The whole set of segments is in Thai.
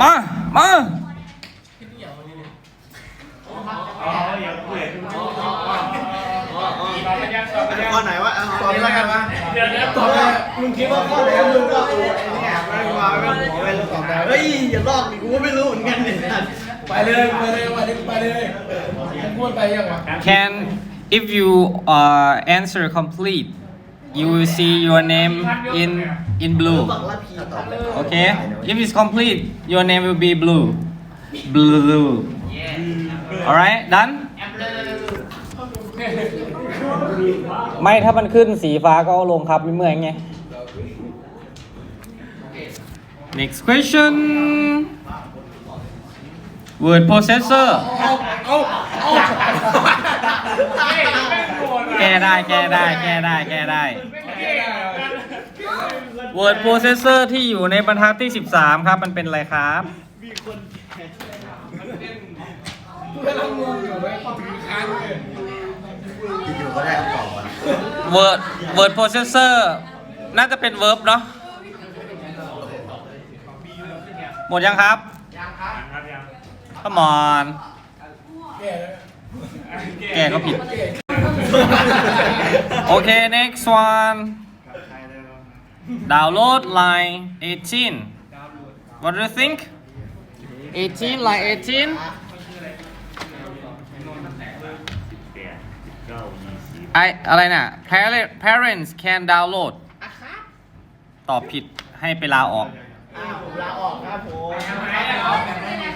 มา มาข้อไหนวะเอาตอบนี้แล้วกันวะเดี๋ยวเดี๋ยวตอบเลยมึงคิดว่าข้อไหนมึงก็โอ้ยเนี่ยไม่มาไม่ขอไปแล้วตอบได้เฮ้ยอย่าลอกดิกูก็ไม่รู้เหมือนกันเนี่ยไปเลยไปเลยไปเลยไปเลยผมพูดไปยังวะ Can if you uh, answer complete you will see your name in in blue บอกละพีตอบเลย okay if it's complete your name will be blue blue alright done ไม่ถ้ามันขึ้นสีฟ้าก็เอาลงครับไม่เมื่อยไง next question word processor เอาเอาเอา แก้ได้แก้ได้แก้ได้แก้ได้ word processor ที่อยู่ในบรรทัดที่ 13 ครับ มันเป็นอะไรครับกำลังงงอยู่ไหมถือค้างเลยอยู่ๆก็ได้คำตอบอะ word word processor น่าจะเป็น verb เนาะหมดยังครับ ยังครับ ยัง come on แก่แล้วแกก็ผิด โอเค next one download line 18 what do you think 18 line 18ไออะไรน่ะ Parent- parents can download ตอบผิดให้ไปลาออก อ้าวผมลาออกครับผม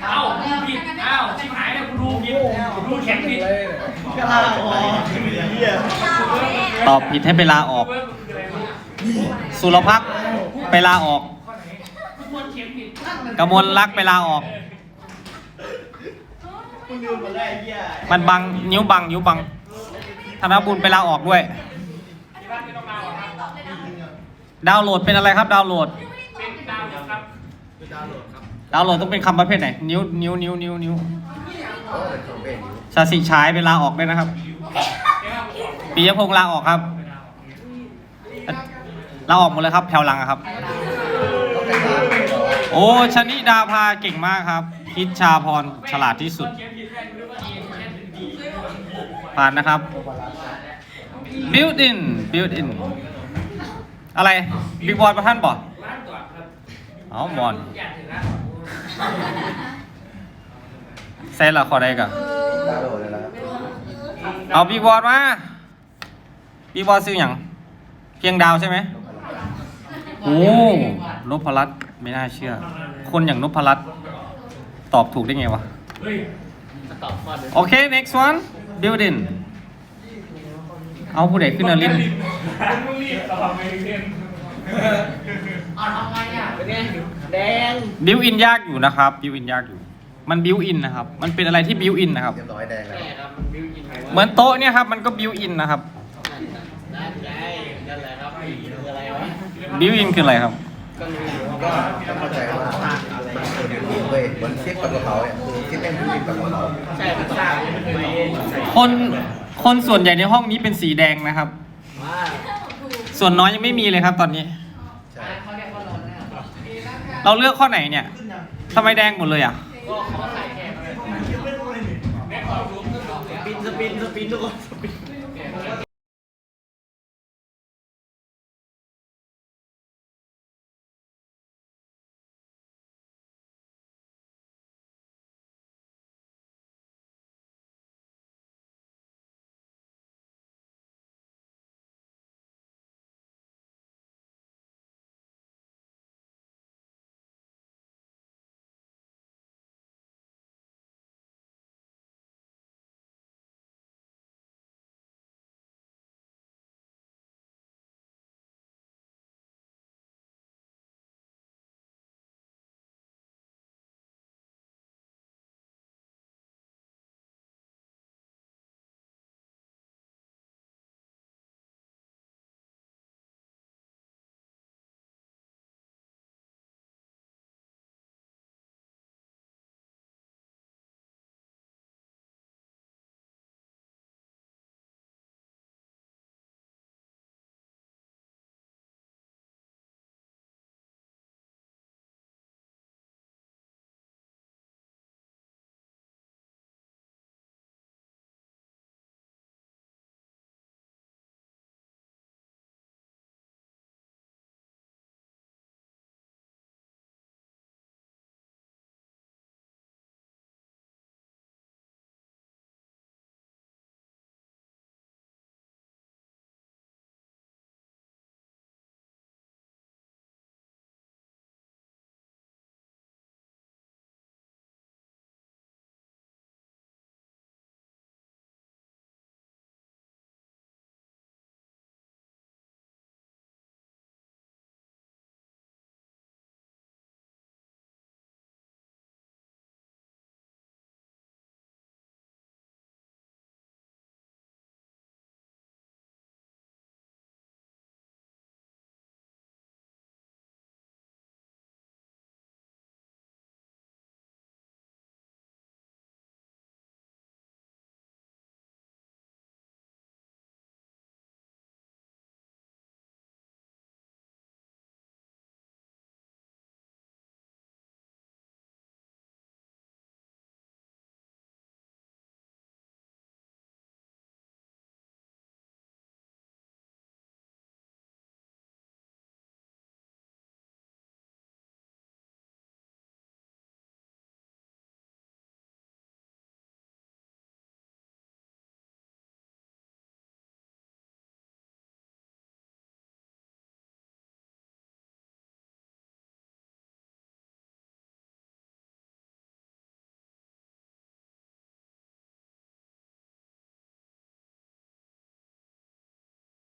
เอ้าผิดเอ้าชิบหายเลยกูดูผิดกูดูแข็งผิดเลยก็ลาออกเหี้ยตอบผิดให้ไปลาออก สุรพักษ์ไปลาออก กมลรักษ์ไปลาออกมึงลืมหมดแล้วไอ้เหี้ยมันบังนิ้วบังนิ้วบังธนบุญไปลาออกด้วย ดาวน์โหลดเป็นอะไรครับ ดาวน์โหลดเป็นดาวครับดาวน์โหลดต้องเป็นคำประเภทไหน นิ้วนิ้วนิ้วนิ้วนิ้ว โอ้เป็นของเป็นชาสิฉายไปลาออกได้นะครับปียพงษ์ลาออกครับลาออกหมดเลยครับแถวหลังครับ โอ้ชนิดาภาเก่งมากครับพิชชาพรฉลาดที่สุด ผ่านนะครับ built in built in อะไรบิ๊กบอลประท่านบ่ร้านตรวจครับเอามอน อยากถึงร้าน ใส่ละขอได้กับลาโดดเลยนะครับเอาบิ๊กบอลมาบิ๊กบอลซื้ออย่างเพียงดาวใช่ไหมโอ้นพรัตน์ไม่น่าเชื่อ คนอย่างนพรัตน์ตอบถูกได้ไงวะเฮ้ยโอเค next one built in เอาผู้ใดขึ้นอาลินมึงรีบตอบไปเรียนเป็นไงแดงบิวอินยากอยู่นะครับบิวอินยากอยู่ มันบิวอินนะครับ มันเป็นอะไรที่บิวอินนะครับ เรียบร้อยแดงแล้วเหมือนโต๊ะเนี่ยครับ มันก็บิวอินนะครับบิวอินคืออะไรครับ ก็ต้องเข้าใจว่ามันเป็นรูปเว้ยเหมือนคลิปกับกระเป๋าเนี่ยคือคลิปเป็นรูปกับกระเป๋าใช่มันสร้างไปเองใส่คน คนส่วนใหญ่ในห้องนี้เป็นสีแดงนะครับส่วนน้อยยังไม่มีเลยครับตอนนี้ ใช่ เราเลือกข้อไหนเนี่ยทำไมแดงหมดเลยอะ สปินสปินสปินทุกคนส